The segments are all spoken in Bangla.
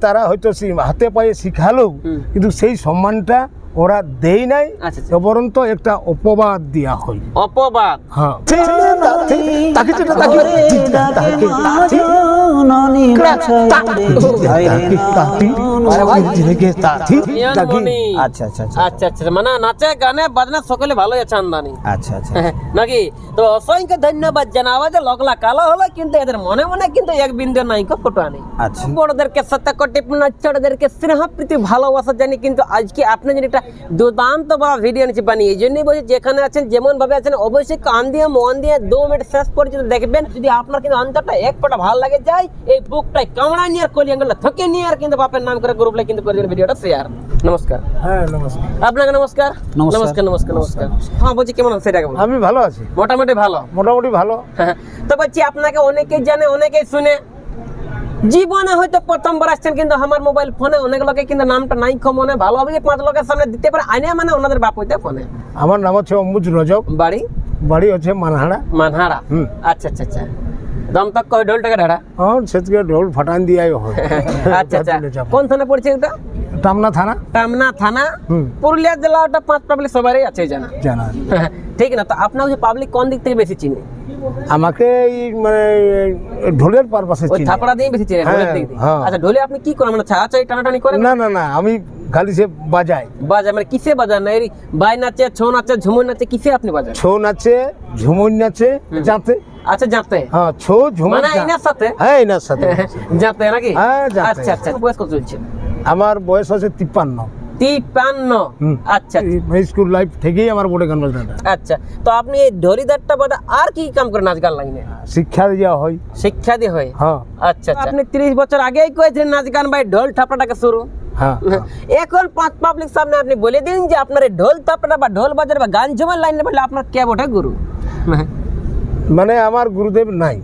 তারা হয়তো সি- হাতে পায়ে শিখালো হুম। কিন্তু সেই সম্মানটা ওরা দেই নাই আচ্ছা, আচ্ছা। একটা অপবাদ দেওয়া হয় অপবাদ হ্যাঁ। আচ্ছা আচ্ছা আচ্ছা আচ্ছা আচ্ছা মানে নাচে গানে বাজনা সকলে ভালোই আছে আমদানি আচ্ছা আচ্ছা নাকি তো অসংখ্য ধন্যবাদ জানাবা যে লগলা কালো হলো কিন্তু এদের মনে মনে কিন্তু এক বিন্দু নাই কো আচ্ছা বড়দেরকে সত্য কোটি ছোটদেরকে স্নেহ প্রীতি ভালোবাসা জানি কিন্তু আজকে আপনি যদি একটা দুর্দান্ত বা ভিডিও নিচে বানিয়ে। এই জন্যই বলছি যেখানে আছেন যেমন ভাবে আছেন অবশ্যই কান দিয়ে মন দিয়ে দু মিনিট শেষ পর্যন্ত দেখবেন। যদি আপনার কিন্তু অন্তরটা এক ফোঁটা ভালো লাগে যায় এই বুকটাই কামড়া নিয়ে আর কলি আঙ্গুলটা থকে নিয়ে আর কিন্তু বাপের নাম করে গ্রুপলে কিন্তু করে দেবেন ভিডিওটা শেয়ার নমস্কার। হ্যাঁ নমস্কার। আপনাকে নমস্কার? নমস্কার। নমস্কার নমস্কার নমস্কার। হ্যাঁ বলছি কেমন আছে সেটাকে আমি ভালো আছি। মোটামুটি ভালো? মোটামুটি ভালো। হ্যাঁ, তো বলছি আপনাকে অনেকেই জানে অনেকেই শুনে। জীবনে হয়তো প্রথমবার আসছেন কিন্তু আমার মোবাইল ফোনে অনেক লোকে কিন্তু নামটা নাই খো মনে ভালো হবে যে পাঁচ লোকের সামনে দিতে পারে আইনে মানে ওনাদের বাপ হইতে ফোনে আমার নাম হচ্ছে অম্বুজ রজব বাড়ি? বাড়ি হচ্ছে মানহাড়া মানহারা? হুম। আচ্ছা আচ্ছা আচ্ছা। দম কই ঢোল টাকা ঢাড়া? আর সেদিকে ঢোল ফাটান হয়। আচ্ছা আচ্ছা। কোন থানা পড়ছে ওটা টামনা থানা। টামনা থানা। পুরুলিয়া জেলা ওটা পাঁচ পাবলিক সবারই আছে জানা। জানা। ঠিক না তো আপনার যে পাবলিক কোন দিক থেকে বেশি চিনে? আমাকে এই মানে ঢোলের পারপাসে চিনি। থাপড়া দিয়ে বেশি চিনে ঢোলের হ্যাঁ, দিক দিয়ে। হ্যাঁ। আচ্ছা ঢোলে আপনি কি করেন? মানে ছাড়া চাই টানাটানি করেন? না না না আমি খালি সে বাজাই বাজায় মানে কিসে বাজান? না এই বাই নাচে ছৌ নাচে ঝুমুর নাচে কিসে আপনি বাজান? ছৌ নাচে ঝুমুর নাচে যাতে। আচ্ছা যাতে। হ্যাঁ ছৌ ঝুমুর মানে এনার সাথে? হ্যাঁ এনার সাথে। যাতে নাকি? হ্যাঁ। আচ্ছা আচ্ছা বয়স কত চলছে? আমার বয়স আছে তিপ্পান্ন। তিপ্পান্ন। আচ্ছা। স্কুল লাইফ থেকেই আমার বোর্ডে গান বাজনাটা আচ্ছা। তো আপনি এই ধরিদারটা বাদে আর কি কাম করেন নাচ গান লাইনে? শিক্ষা দেওয়া হয়। শিক্ষা দিয়ে হয়? হ্যাঁ। আচ্ছা আচ্ছা। আপনি তিরিশ বছর আগেই কয়েছেন নাচ গান ভাই ঢোল শুরু। হ্যাঁ এখন পাঁচ পাবলিক সামনে আপনি বলে দিন যে আপনার এই ঢোল থাপড়া বা ঢোল বাজার বা গান জমার লাইনে বলে আপনার কে বটে গুরু? মানে আমার গুরুদেব নাই।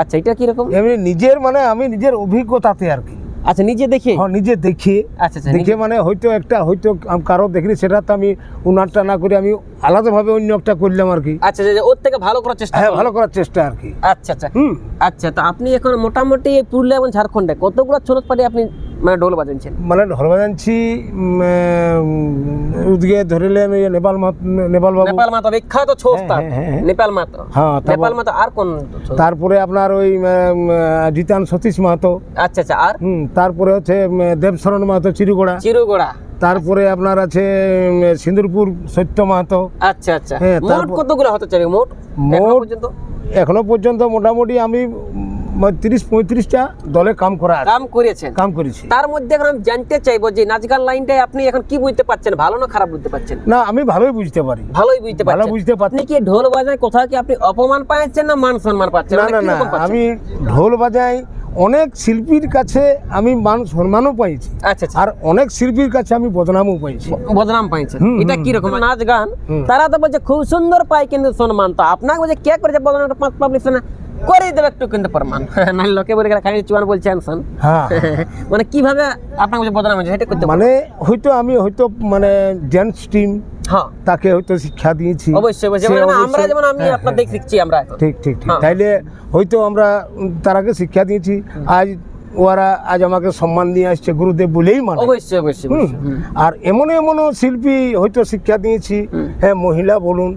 আচ্ছা এটা কীরকম? এমনি নিজের মানে আমি নিজের অভিজ্ঞতাতে আর কি। আচ্ছা নিজে দেখে? হ্যাঁ নিজে দেখি। আচ্ছা আচ্ছা দেখে মানে হয়তো একটা হয়তো কারও দেখিনি সেটা তো আমি উনারটা না করে আমি আলাদাভাবে অন্য একটা করলাম আর কি। আচ্ছা আচ্ছা ওর থেকে ভালো করার চেষ্টা হ্যাঁ ভালো করার চেষ্টা আর কি। আচ্ছা আচ্ছা। হুম। আচ্ছা তো আপনি এখন মোটামুটি পুরুলিয়া এবং ঝাড়খণ্ডে কতগুলো ছোট পাটি আপনি মানে ঢোল বাজাচ্ছেন? মানে ঢোল জানছি ওদিকে ধরিলেন ওই নেপাল মাত নেপাল বাবু। নেপাল মাতো বিখ্যাত ছৌ। হ্যাঁ, হ্যাঁ, হ্যাঁ। নেপাল মাতো। হ্যাঁ, নেপাল মাতো আর কোন তারপরে আপনার ওই জিতান সতীশ মাহাতো। আচ্ছা আচ্ছা আর? হুম তারপরে হচ্ছে দেবশরণ মাহাতো চিরুগোড়া। চিরুগোড়া। তারপরে আপনার আছে সিন্দুরপুর সত্য মাহাতো। আচ্ছা আচ্ছা। হ্যাঁ, মোট কতগুলো হতে চাই মোট মোট পর্যন্ত? এখনও পর্যন্ত মোটামুটি আমি তিরিশ পঁয়ত্রিশটা দলে কাম করা কাম করেছেন। কাম করেছি। তার মধ্যে এখন আমি জানতে চাইব যে নাচ গান লাইনটাই আপনি এখন কি বুঝতে পারছেন ভালো না খারাপ বুঝতে পারছেন? না আমি ভালোই বুঝতে পারি। ভালোই বুঝতে ভালো বুঝতে পারছি। কি ঢোল বাজায় কোথাও কি আপনি অপমান পাচ্ছেন না মান সম্মান পাচ্ছেন? না মানে না না আমি ঢোল বাজাই অনেক শিল্পীর কাছে আমি মান সম্মানও পাইছি। আচ্ছা আচ্ছা। আর অনেক শিল্পীর কাছে আমি বদনামও পাইছি। বদনাম পাইছেন। হুম, এটা কি রকম নাচ গান তারা তো বলছে খুব সুন্দর পায় কিন্তু সম্মান তো আপনাকে বলছে কে করেছে বদনামটা পাঁচ পাবলিক না করে দেবে একটু কিন্তু প্রমাণ। না লোকে বলে খালি চুয়ান বলছে আনসান হ্যাঁ। মানে কীভাবে আপনার কাছে বদনাম হয়েছে সেটা করতে মানে হয়তো আমি হয়তো মানে ড্যান্স টিম হ্যাঁ। তাকে হয়তো শিক্ষা দিয়েছি। অবশ্যই অবশ্যই। আমরা যেমন আমি হ্যাঁ, আপনার হ্যাঁ, শিখছি আমরা ঠিক ঠিক ঠিক। তাইলে হয়তো আমরা তারাকে শিক্ষা দিয়েছি। আজ ওরা আজ আমাকে সম্মান দিয়ে আসছে গুরুদেব বলেই মানে। অবশ্যই অবশ্যই। আর এমন এমনও শিল্পী হয়তো শিক্ষা দিয়েছি হ্যাঁ মহিলা বলুন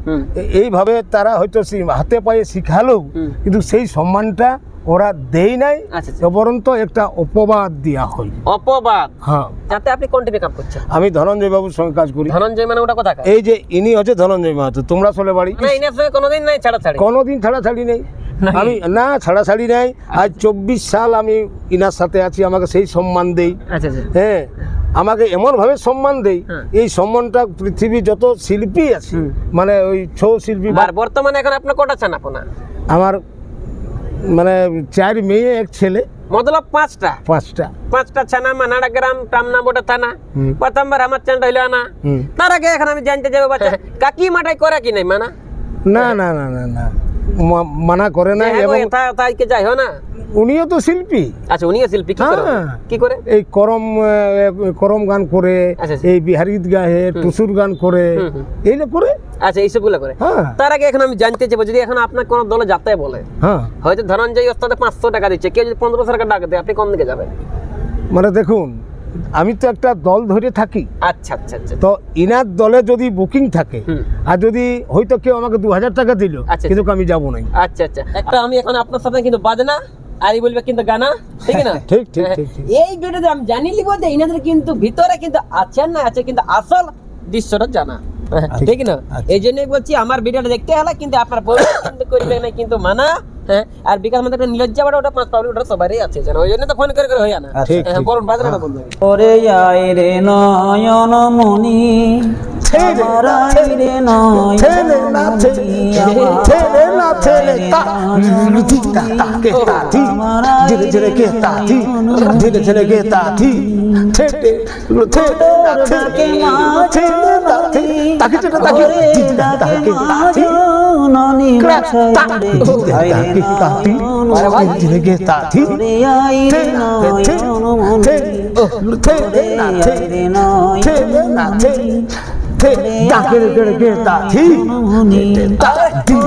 এইভাবে তারা হয়তো হাতে পায়ে শিখালো কিন্তু সেই সম্মানটা ওরা দেই নাই আচ্ছা আচ্ছা। উপরন্ত একটা অপবাদ দেওয়া হয়। অপবাদ? হ্যাঁ। যাতে আপনি কোন টিভি কাম করছেন? আমি ধনঞ্জয় বাবুর সঙ্গে কাজ করি। ধনঞ্জয় মানে ওটা কথা এই যে ইনি হচ্ছে ধনঞ্জয় মাহাতো তোমরা চলে বাড়ি। না ইনার সঙ্গে কোনোদিন নাই ছাড়া ছাড়ি কোনোদিন ছাড়াছাড়ি নেই নাই? আমি না ছাড়াছাড়ি নাই। আজ চব্বিশ সাল আমি ইনার সাথে আছি আমাকে সেই সম্মান দেই। আচ্ছা আচ্ছা। হ্যাঁ আমাকে এমনভাবে সম্মান দেই হ্যাঁ। এই সম্মানটা পৃথিবী যত শিল্পী আছে মানে ওই ছৌ শিল্পী বর্তমানে এখন আপনার কটা চান আপনার? আমার মানে চার মেয়ে এক ছেলে। মতলব পাঁচটা? পাঁচটা। পাঁচটা ছানা মানাড়া গ্রাম টামনা বোটা থানা। প্রথমবার আমার চ্যানেল হইল না তার আগে এখন আমি জানতে যাব বাচ্চা কাকি মাটাই করে কি নাই মানা? না না না না না। মানা করে না হ্যাঁ, এবং এথাইকে যাই হয় না? উনিও তো শিল্পী। আচ্ছা উনিও শিল্পী কি করে? হ্যাঁ। কি করে? এই করম করম গান করে আচ্ছা, আচ্ছা। এই বিহারি গীত গায়ে টুসুর গান করে। এইগুলো করে? আচ্ছা এইসবগুলো করে। হ্যাঁ। তার আগে এখন আমি জানতে চাইব যদি এখন আপনার কোনো দলে যাতে বলে হ্যাঁ। হয়তো ধনঞ্জয় ওস্তাদে পাঁচশো টাকা দিচ্ছে কেউ যদি পনেরোশো টাকা ডাক দেয় আপনি কোন দিকে যাবেন? মানে দেখুন আমি তো একটা দল ধরে থাকি। আচ্ছা আচ্ছা আচ্ছা। তো ইনার দলে যদি বুকিং থাকে আর যদি হয়তো কেউ আমাকে দু হাজার টাকা দিল আচ্ছা, কিন্তু আমি যাব নাই আচ্ছা আচ্ছা। একটা আমি এখন আপনার সাথে কিন্তু বাজনা আর এই বলবে কিন্তু গানা ঠিক না? ঠিক ঠিক হ্যাঁ, ঠিক ঠিক। এই ভিডিওতে আমি জানি লিখব যে ইনাদের কিন্তু ভিতরে কিন্তু আছে না আছে কিন্তু আসল দৃশ্যটা জানা। হ্যাঁ, ঠিক না? আচ্ছা। এই জন্যই বলছি আমার ভিডিওটা দেখতে হলে কিন্তু আপনার বউ কিন্তু করবে না কিন্তু মানা। হ্যাঁ আর বিকাশ মধ্যে একটা নিলজ্জা বাড়া ওটা পাঁচ পাবলিক ওটা সবারই আছে জানো ওই জন্য তো ফোন করে করে হয় না করুন হ্যাঁ, ঠিক। বলুন ওরে আয় রে নয়ন মনি আয় রে ছেলে না ছেলে ছেলে না ছেলে তা তি তা তা কে তা ধীরে ধীরে কে তা থি ধীরে ধীরে কে তা থি ছেলে ছেলে না ছেলে ছেলে না ছেলে তাকে যেটা তাকে তি তা তা কে তা থি ননি তা তা তা না না তাকে তা মনি তা তা তা তাকে তা থি ধীরে কে তা তা তা তো তাক তাক তাক তো রাখে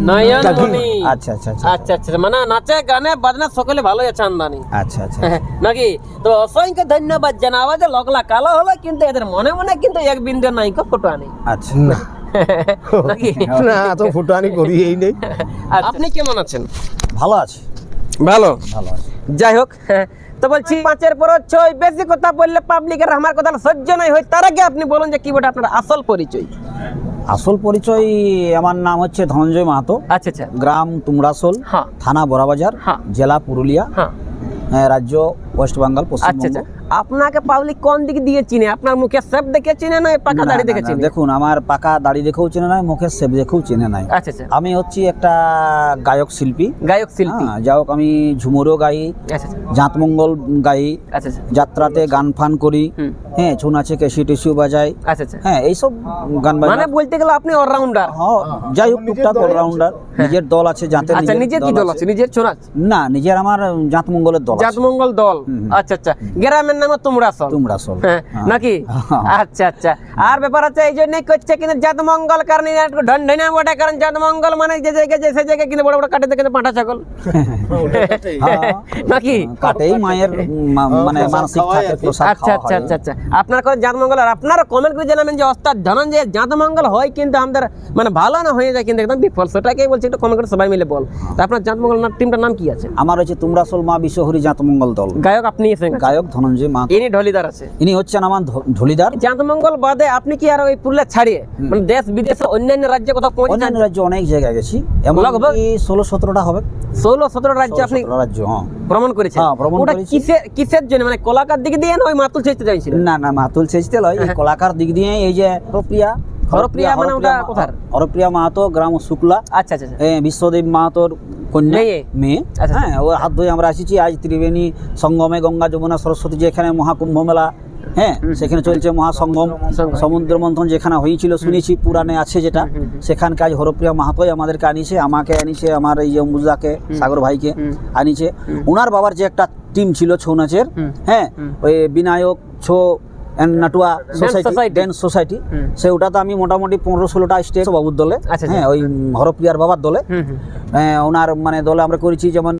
নয়ন তাকে- আচ্ছা আচ্ছা আচ্ছা আচ্ছা। আচ্ছা মানে নাচে গানে বাজনা সকলে ভালোই আছে আমদানি। আচ্ছা আচ্ছা নাকি? তো অসংখ্য ধন্যবাদ জানাবা যে লগলা কালো হলো কিন্তু এদের মনে মনে কিন্তু এক বিন্দু নাই কো ফটো আনি আচ্ছা নাকি? না তো ফুটানি করি এই নেই আপনি কেমন আছেন? ভালো আছে। ভালো? ভালো যাই হোক তো বলছি পাঁচের পর ছয় বেশি কথা বললে পাবলিকের আমার কথা সহ্য নাই হয় তার আগে আপনি বলুন যে কি বটে আপনার আসল পরিচয়। আসল পরিচয় আমার নাম হচ্ছে ধনঞ্জয় মাহাতো। আচ্ছা আচ্ছা। গ্রাম তুমরাসোল হ্যাঁ। থানা বড়াবাজার হ্যাঁ। জেলা পুরুলিয়া হ্যাঁ। রাজ্য ওয়েস্ট বেঙ্গল আচ্ছা পশ্চিমবঙ্গ আচ্ছা। আপনাকে পাবলিক কোন দিক দিয়ে চিনে? আপনার মুখে সেপ দেখে চিনে না পাকা দাড়ি দেখে চিনে? দেখুন আমার পাকা দাড়ি দেখেও চেনে নাই মুখের সেব দেখেও চেনে নাই। আচ্ছা আচ্ছা। আমি হচ্ছি একটা গায়ক শিল্পী। গায়ক শিল্পী। হ্যাঁ, যাই হোক আমি ঝুমুরও গাই আচ্ছা আচ্ছা। জাঁতমঙ্গল গাই আচ্ছা আচ্ছা। যাত্রাতে গান ফান করি। হ্যাঁ ছৌ নাচে কেসি টেসিও বাজাই আচ্ছা আচ্ছা। হ্যাঁ এইসব গান মানে বলতে গেলে আপনি অলরাউন্ডার হ্যাঁ, যাই হোক টুকটাক অলরাউন্ডার নিজের দল আছে যাতে আচ্ছা নিজের কি দল আছে। নিজের ছোনাচ না নিজের আমার জাতমঙ্গলের দল জাতমঙ্গল দল। আচ্ছা আচ্ছা। গ্রামের নামে তোমরা সব তোমরা সব হ্যাঁ, নাকি? হ্যাঁ। আচ্ছা আচ্ছা। আর ব্যাপার আছে এই জন্যই করছে কিন্তু জাতমঙ্গল কারণ বটে মানে যে জায়গায় যে সেই জায়গায় কিন্তু বড় বড় কাটে পাঁঠা ছাগল। হ্যাঁ। নাকি? কাটেই মায়ের মানে মানসিক থাকে প্রসাদ আচ্ছা আচ্ছা হয়। আচ্ছা আচ্ছা। আপনার করে জাতমঙ্গল আর আপনারা কমেন্ট করে জানাবেন যে ওস্তাদ জানান যে জাতমঙ্গল হয় কিন্তু আমাদের মানে ভালো না হয়ে যায় কিন্তু একদম বিফল। সেটাকেই বলছি একটু কমেন্ট করে সবাই মিলে বল। তা আপনার জাতমঙ্গল টিমটার নাম কি আছে? আমার হচ্ছে তোমরা সোল মা বিশ্বহরি জাতমঙ্গল দল। গায়ক আপনি গায়ক ধনঞ্জয় মা ইনি ঢলিদার আছে। ইনি হচ্ছেন আমার ঢলিদার। জাতমঙ্গল বাদে আপনি কি আর ওই পুরুলিয়া ছাড়িয়ে মানে দেশ বিদেশে অন্যান্য রাজ্যে কোথাও পৌঁছেছেন অন্যান্য রাজ্যে অনেক জায়গায় গেছি। এমন ষোলো সতেরোটা হবে। ষোলো সতেরো রাজ্যে আপনি রাজ্য হ্যাঁ। ভ্রমণ করেছেন। হ্যাঁ, ভ্রমণ ওটা কিসের কিসের জন্য? মানে কলাকার দিকে দিয়ে না ওই মাতুল চাইছিলেন না না মাতুল সেচতে লয়। হ্যাঁ। এই কলাকার দিক দিয়ে এই যে হরপ্রিয়া মানে ওটা কোথার? হরপ্রিয়া মাহাতো গ্রাম শুক্লা। আচ্ছা আচ্ছা আচ্ছা। বিশ্বদেব মাহাতোর কন্যা মেয়ে? মেয়ে। আচ্ছা, হ্যাঁ ও হাত ধরে আমরা আসিছি আজ ত্রিবেণী সঙ্গমে গঙ্গা যমুনা সরস্বতী যেখানে মহাকুম্ভ মেলা হ্যাঁ সেখানে চলছে মহাসঙ্গম। সঙ্গম। সমুদ্র মন্থন যেখানে হয়েছিল শুনেছি পুরাণে আছে যেটা। সেখানে কাজ হরপ্রিয়া মাহাতোই আমাদেরকে আনিছে আমাকে আনিছে আমার এই অম্বুজাকে সাগর ভাইকে। আনিছে। ওনার বাবার যে একটা টিম ছিল ছৌ নাচের হ্যাঁ ওই Binayak Chhau and Natua society. Dance society. সে ওটাতে আমি মোটামুটি পনেরো ষোলোটা স্টেট বাবুর দলে আচ্ছা, হ্যাঁ ওই হরপ্রিয়ার বাবার দলে। হ্যাঁ, ওনার মানে দলে আমরা করেছি যেমন